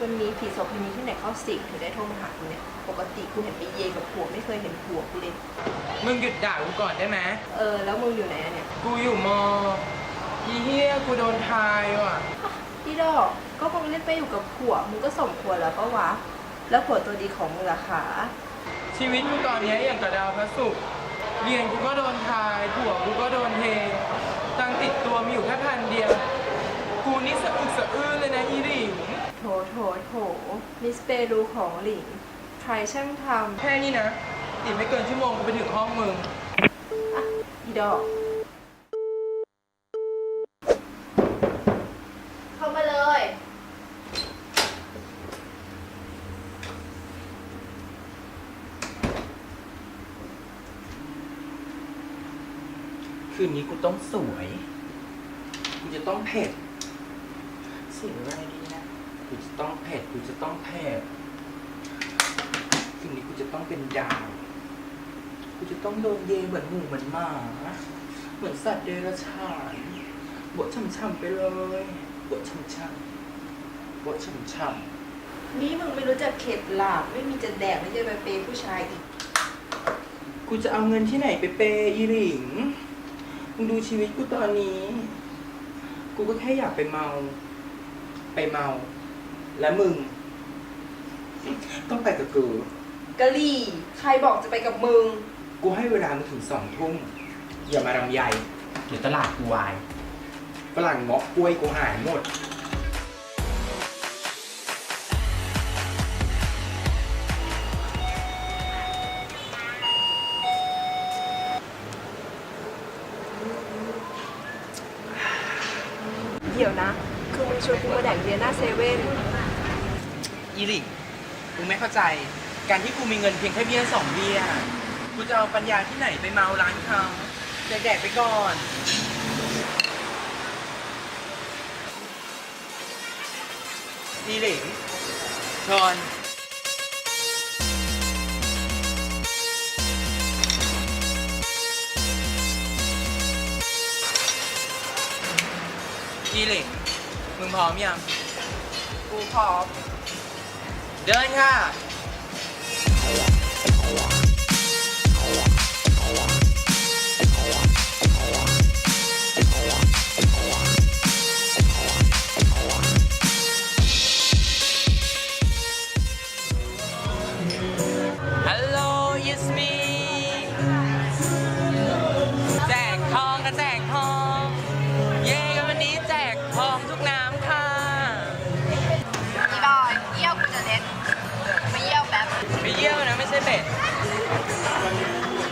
มันมีผีโสเภณีที่ไหนเข้าสิงถึงได้โทรมาหากูเนี่ย ปกติกูเห็นไปเยกับผัวไม่เคยเห็นผัวกูเลย มึงหยุดด่ากูก่อนได้ไหมเออ แล้วมึงอยู่ไหนอะเนี่ยกูอยู่มออีเฮียกูโดนทายว่ะ พี่ดอกก็คงเล่นไปอยู่กับผัวมึงก็สมควรแล้วปะวะ แล้วผัวตัวดีของมึงล่ะคะชีวิตกูตอนเนี้ยอย่างกับดาวพระศุกร์เรียนกูก็โดนทายผัวกูก็โดนเทตังค์ติดตัวมีอยู่แค่พันเดียวกู นี่สะอึกสะอื้นเลยนะอีหลิงโถโถโถมิสเปรูของหลิงใครช่างทแค่นี้นะอีกไม่เกินชั่วโมงกูไปถึงห้องมึงำอะพี่ดอก เข้ามาเลย คืนนี้กูต้องสวย กูจะต้องเผ็ดเสียงอะไรดีนะกูจะต้องเผ็ดกูจะต้องเผ็ดคืนนี้กูจะต้องเป็นดาวกูจะต้องโดนเยเหมือนหมูเหมือนหมา เหมือนสัตว์เดรัจฉานบทช่ำๆไปเลยบทช่ำๆบทช่ำนี่มึงไม่รู้จักเข็ดหลาบไม่มีจะแดกไม่จะไปเปย์ผู้ชายอีก ๆกูจะเอาเงินที่ไหนไปเปย์อีหลิงมึงดูชีวิตกูตอนนี้ กูก็แค่อยากไปเมา ไปเมา และมึง ต้องไปกับกู กะลี่ ใครบอกจะไปกับมึง กูให้เวลามึงถึงสองทุ่มอย่ามารำใหญ่เดี๋ยวตลาดกูวายฝรั่งเงาะกล้วยกูหายหมด เดี๋ยวนะคือมึง ชวนกูมาแดกเบียร์หน้าเซเว่นอีลิกมึงไม่เข้าใจ การที่กูมีเงินเพียงแค่เบี้ยสองเบี้ยกูจะเอาปัญญาที่ไหนไปเมาร้านเขาแดกๆไปก่อน อีหลิงชอนอีหลิง มึงพร้อมยัง กูพร้อม เดินค่ะ ใช่เป็ด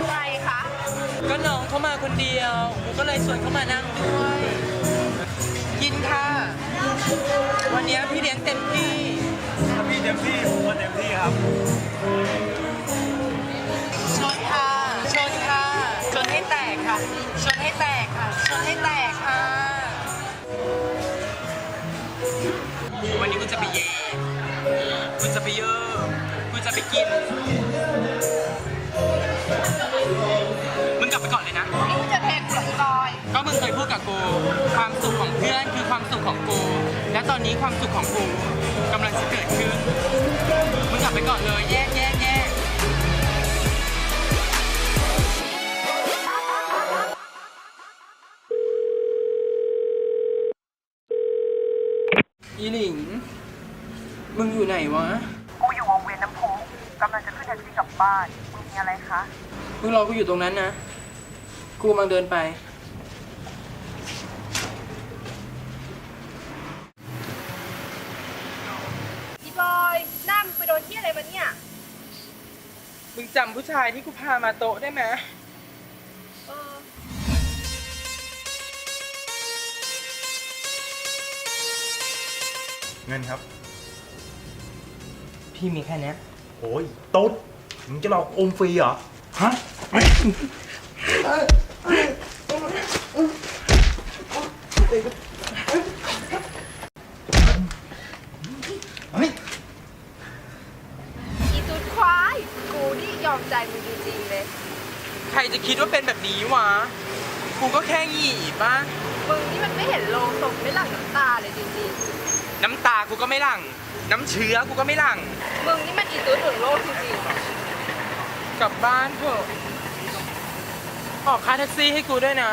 ใครคะก็น้องเข้ามาคนเดียวกูก็เลยชวนเข้ามานั่งด้วย กินค่ะ วันนี้พี่เลี้ยงเต็มที่ ถ้าพี่เต็มที่ผมก็เต็มที่ครับ ชนค่ะ ชนค่ะ ชนให้แตกค่ะ ชนให้แตกค่ะ ชนให้แตก ไปเยอะกูจะไปกิน มึงกลับไปก่อนเลยนะ นี่มึงจะเทกูเหรออีบอยก็มึงเคยพูดกับกู ความสุขของเพื่อนคือความสุขของกู และตอนนี้ความสุขของกูกำลังจะเกิดขึ้น มึงกลับไปก่อนเลย แยกแยกแยกอีหลิง มึงอยู่ไหนวะ กำลังจะขึ้นแท็กซี่กลับบ้านมึงมีอะไรคะ มึงรอกูอยู่ตรงนั้นนะ กูกำลังเดินไปอีบอยหน้ามึงไปโดนที่อะไรมาเนี่ย มึงจำผู้ชายที่กูพามาโต๊ะได้ไหม เออ เงินครับ พี่มีแค่เนี้ย โอ้ยตุ๊ดมึงจะลองอมฟรีเหรอ ฮะเฮ้ยอีตุดควาย กูนี่ยอมใจมึงจริงๆเลย ใครจะคิดว่าเป็นแบบนี้วะ กูก็แค่หงี่ปะมึงนี่มันไม่เห็นโลงศพไม่หลั่งน้ำตาเลยจริงน้ำตากูก็ไม่หลั่ง น้ำเชื้อกูก็ไม่หลั่ง ๆ มึงนี่มันอีตุด กลับบ้านเถอะ ออกค่าแท็กซี่ให้กูด้วยนะ